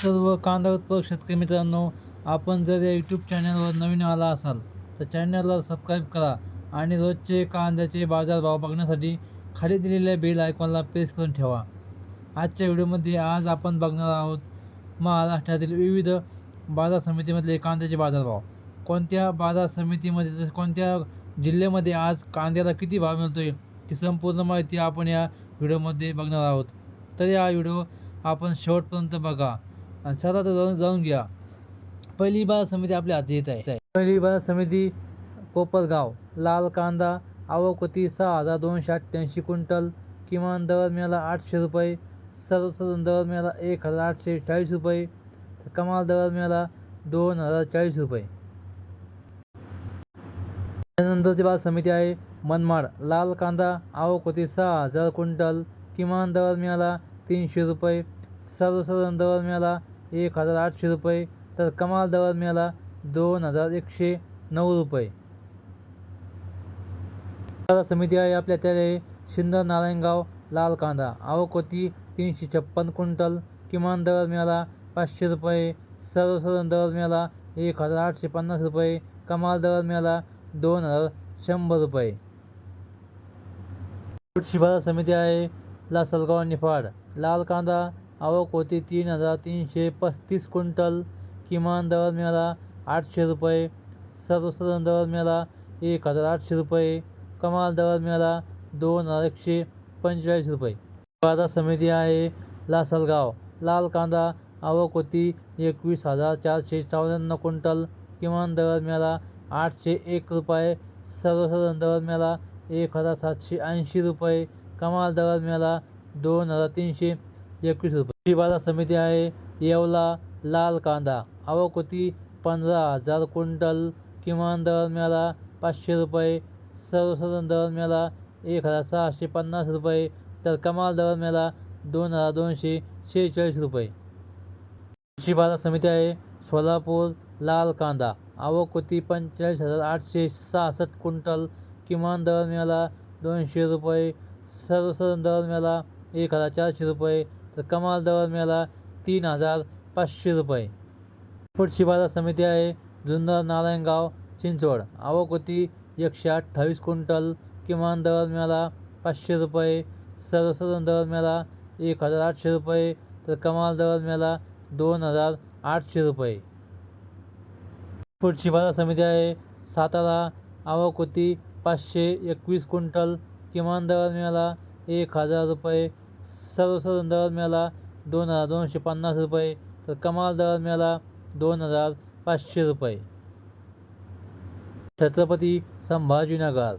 सर्व कांदा उत्पादक शेतकरी मित्रांनो आपण जर या यूट्यूब चॅनलवर नवीन आला असाल तर चॅनलला सबस्क्राईब करा आणि रोजचे कांद्याचे बाजारभाव बघण्यासाठी खाली दिलेल्या बेल आयकॉनला प्रेस करून ठेवा. आजच्या व्हिडिओमध्ये आज आपण बघणार आहोत महाराष्ट्रातील विविध बाजार समितीमधले कांद्याचे बाजारभाव. कोणत्या बाजार समितीमध्ये तसेच कोणत्या जिल्ह्यामध्ये आज कांद्याला किती भाव मिळतो आहे ती संपूर्ण माहिती आपण या व्हिडिओमध्ये बघणार आहोत. तर या व्हिडिओ आपण शेवटपर्यंत बघा. आणि जाऊन जाऊन घ्या. पहिली बाजार समिती आपल्या हाती येत आहे. पहिली बाजार समिती कोपरगाव लाल कांदा आवक होती सहा हजार दोनशे अठ्ठ्याऐंशी क्विंटल किमान दर मिळाला आठशे रुपये सर्वसाधारण दर मिळाला एक हजार आठशे चाळीस रुपये तर कमाल दर मिळाला दोन हजार चाळीस रुपये. त्यानंतरची बाजार समिती आहे मनमाड लाल कांदा आवक होती सहा हजार क्विंटल किमान दर मिळाला तीनशे रुपये सर्वसाधारण दर मिळाला एक हजार आठशे रुपये तर कमाल दर मिळाला दोन हजार एकशे नऊ रुपये. समिती आहे आपल्या त्याला शिंदर नारायणगाव लाल कांदा. आवक होती तीनशे छप्पन क्विंटल. किमान दर मिळाला पाचशे रुपये. सर्वसाधारण दर मिळाला एक हजार आठशे पन्नास रुपये. कमाल दर मिळाला दोन हजार शंभर रुपये. शिफारस समिती आहे लासलगाव निफाड. लाल कांदा आवक होती तीन हजार तीनशे पस्तीस क्विंटल. किमान दर मिळाला आठशे रुपये. सर्वसाधारण दर मिळाला एक हजार आठशे रुपये. कमाल दर मिळाला दोन हजार एकशे पंचेचाळीस रुपये. बाजार समिती आहे लासलगाव. लाल कांदा आवक होती एकवीस हजार चारशे चौऱ्याण्णव क्विंटल. किमान दर मिळाला आठशे एक रुपये. सर्वसाधारण दर मिळाला एक हजार सातशे ऐंशी रुपये. कमाल दर मिळाला दोन हजार तीनशे एकवीस रुपये. ही बाजार समिती आहे येवला लाल कांदा. आवक होती पंधरा हजार क्विंटल. किमान दर मिळाला पाचशे रुपये. सर्वसाधारण दर मिळाला एक हजार सहाशे पन्नास रुपये. तर कमाल दर मिळाला दोन हजार दोनशे शेहेचाळीस रुपये. कृषी बाजार समिती आहे सोलापूर लाल कांदा. आवक होती पंचेचाळीस हजार आठशे सहासष्ट क्विंटल. किमान दर मिळाला दोनशे रुपये. सर्वसाधारण दर मिळाला एक हजार चारशे रुपये. तर कमाल दर मिळाला तीन हजार पाचशे रुपये. पुढची बाजार समिती आहे जुन्नर नारायणगाव चिंचवड. आवक होती एकशे अठ्ठावीस क्विंटल. किमान दर मिळाला पाचशे रुपये. सर्वसाधारण दर मिळाला एक हजार आठशे रुपये. तर कमाल दर मिळाला दोन हजार आठशे रुपये. पुढची बाजार समिती आहे सातारा. आवक होती पाचशे एकवीस क्विंटल. किमान दर मिळाला एक हजार रुपये. सर्वसाधारण दर मिळाला. दोन हजार दोनशे पन्नास रुपये. तर कमाल दर मिळाला. दोन हजार पाचशे रुपये. छत्रपती संभाजीनगर.